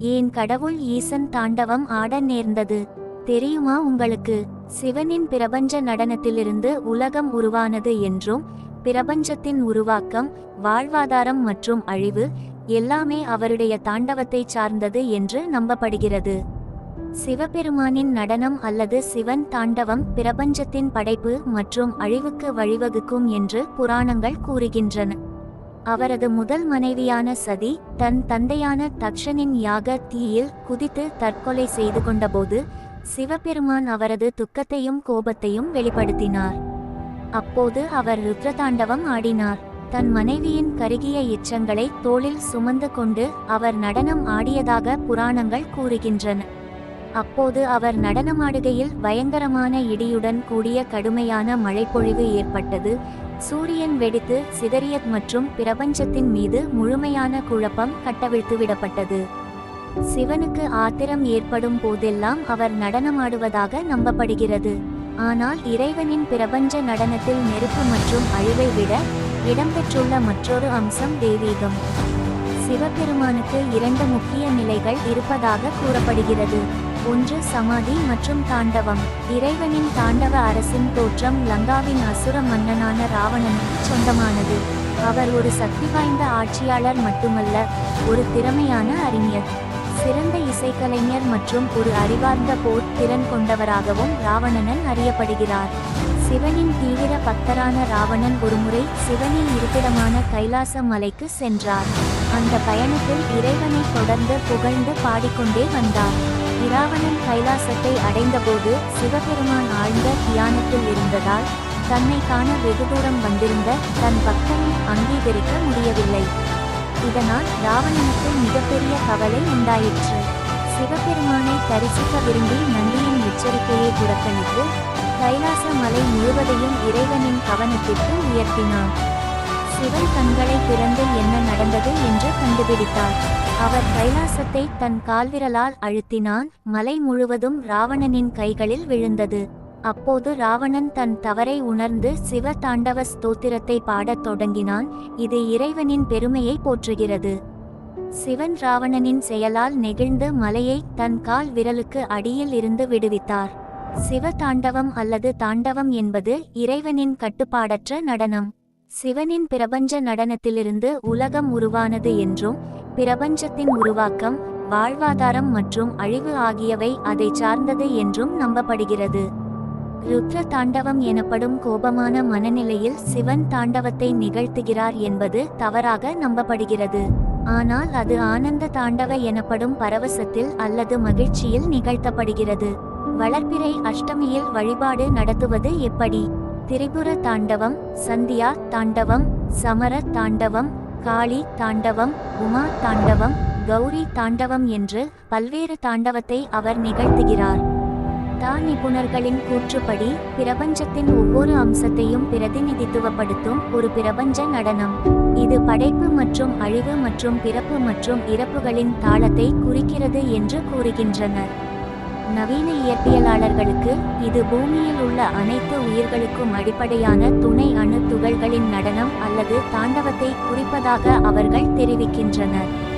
ஏன் கடவுள் ஈசன் தாண்டவம் ஆட நேர்ந்தது? தெரியுமா உங்களுக்கு? சிவனின் பிரபஞ்ச நடனத்திலிருந்து உலகம் உருவானது என்றும் பிரபஞ்சத்தின் உருவாக்கம் வாழ்வாதாரம் மற்றும் அழிவு எல்லாமே அவருடைய தாண்டவத்தை சார்ந்தது என்று நம்பப்படுகிறது. சிவபெருமானின் நடனம் அல்லது சிவன் தாண்டவம் பிரபஞ்சத்தின் படைப்பு மற்றும் அழிவுக்கு வழிவகுக்கும் என்று புராணங்கள் கூறுகின்றன. அவரது முதல் மனைவியான சதி தன் தந்தையான தக்ஷனின் யாக தீயில் குதித்து தற்கொலை செய்து கொண்டபோது சிவபெருமான் அவரது துக்கத்தையும் கோபத்தையும் வெளிப்படுத்தினார். அப்போது அவர் ருத்ரதாண்டவம் ஆடினார். தன் மனைவியின் கருகிய எச்சங்களை தோளில் சுமந்து கொண்டு அவர் நடனம் ஆடியதாக புராணங்கள் கூறுகின்றன. அப்போது அவர் நடனமாடுகையில் பயங்கரமான இடியுடன் கூடிய கடுமையான மழைப்பொழிவு ஏற்பட்டது. சூரியன் வெடித்து சிதறியத் மற்றும் பிரபஞ்சத்தின் மீது முழுமையான குழப்பம் கட்டவிழ்த்து விடப்பட்டது சிவனுக்கு ஆத்திரம் ஏற்படும் போதெல்லாம் அவர் நடனமாடுவதாக நம்பப்படுகிறது. ஆனால் இறைவனின் பிரபஞ்ச நடனத்தில் நெருப்பு மற்றும் அழிவை விட இடம்பெற்றுள்ள மற்றொரு அம்சம் தெய்வீகம். சிவபெருமானுக்கு இரண்டு முக்கிய நிலைகள் இருப்பதாக கூறப்படுகிறது. ஒன்று சமாதி மற்றும் தாண்டவம். இறைவனின் தாண்டவ அரசின் தோற்றம் லங்காவின் அசுர மன்னனான ராவணனுக்கு சொந்தமானது. அவர் ஒரு சக்தி வாய்ந்த ஆட்சியாளர் மட்டுமல்ல ஒரு திறமையான அறிஞர். சிறந்த இசைக்கலைஞர் மற்றும் ஒரு அறிவார்ந்த போர் திறன் கொண்டவராகவும் ராவணனன் அறியப்படுகிறார். சிவனின் தீவிர பக்தரான ராவணன் ஒருமுறை சிவனின் இருப்பிடமான கைலாச மலைக்கு சென்றார். அந்த பயணத்தில் இறைவனை தொடர்ந்து புகழ்ந்து பாடிக்கொண்டே வந்தார். இராவணன் கைலாசத்தை அடைந்தபோது சிவபெருமான் ஆழ்ந்த தியானத்தில் இருந்ததால் தன்னை காண வெகு தூரம் வந்திருந்த தன் பக்தனை அங்கீகரிக்க முடியவில்லை. இதனால் ராவணனுக்கு மிகப்பெரிய கவலை உண்டாயிற்று. சிவபெருமானை தரிசிக்க விரும்பி நந்தியின் எச்சரிக்கையை புறக்கணித்து கைலாச மலை முழுவதையும் இறைவனின் கவனத்திற்கு உயர்த்தினான். சிவன் கண்களை திறந்து என்ன நடந்தது என்று கண்டுபிடித்தார். அவர் கைலாசத்தை தன் கால்விரலால் அழுத்தினான். மலை முழுவதும் ராவணனின் கைகளில் விழுந்தது. அப்போது ராவணன் தன் தவறை உணர்ந்து சிவ தாண்டவ ஸ்தோத்திரத்தை பாடத் தொடங்கினான். இது இறைவனின் பெருமையை போற்றுகிறது. சிவன் ராவணனின் செயலால் நெகிழ்ந்து மலையை தன் கால் விரலுக்கு அடியில் இருந்து விடுவித்தார். சிவ தாண்டவம் அல்லது தாண்டவம் என்பது இறைவனின் கட்டுப்பாடற்ற நடனம். சிவனின் பிரபஞ்ச நடனத்திலிருந்து உலகம் உருவானது என்றும் பிரபஞ்சத்தின் உருவாக்கம் வாழ்வாதாரம் மற்றும் அழிவு ஆகியவை அதை சார்ந்தது என்றும் நம்பப்படுகிறது. ருத்ர தாண்டவம் எனப்படும் கோபமான மனநிலையில் சிவன் தாண்டவத்தை நிகழ்த்துகிறார் என்பது தவறாக நம்பப்படுகிறது. ஆனால் அது ஆனந்த தாண்டவ எனப்படும் பரவசத்தில் அல்லது மகிழ்ச்சியில் நிகழ்த்தப்படுகிறது. வளர்ப்பிறை அஷ்டமியில் வழிபாடு நடத்துவது எப்படி? திரிபுர தாண்டவம் சந்தியா தாண்டவம் சமர தாண்டவம் காளி தாண்டவம் உமா தாண்டவம் கௌரி தாண்டவம் என்று பல்வேறு தாண்டவத்தை அவர் நிகழ்த்துகிறார். தா நிபுணர்களின் கூற்றுப்படி பிரபஞ்சத்தின் ஒவ்வொரு அம்சத்தையும் பிரதிநிதித்துவப்படுத்தும் ஒரு பிரபஞ்ச நடனம். இது படைப்பு மற்றும் அழிவு மற்றும் பிறப்பு மற்றும் இறப்புகளின் தாளத்தை குறிக்கிறது என்று கூறுகின்றனர். நவீன இயற்பியலாளர்களுக்கு இது பூமியில் உள்ள அனைத்து உயிர்களுக்கும் அடிப்படையான துணை அணு துகள்களின் நடனம் அல்லது தாண்டவத்தை குறிப்பதாக அவர்கள் தெரிவிக்கின்றனர்.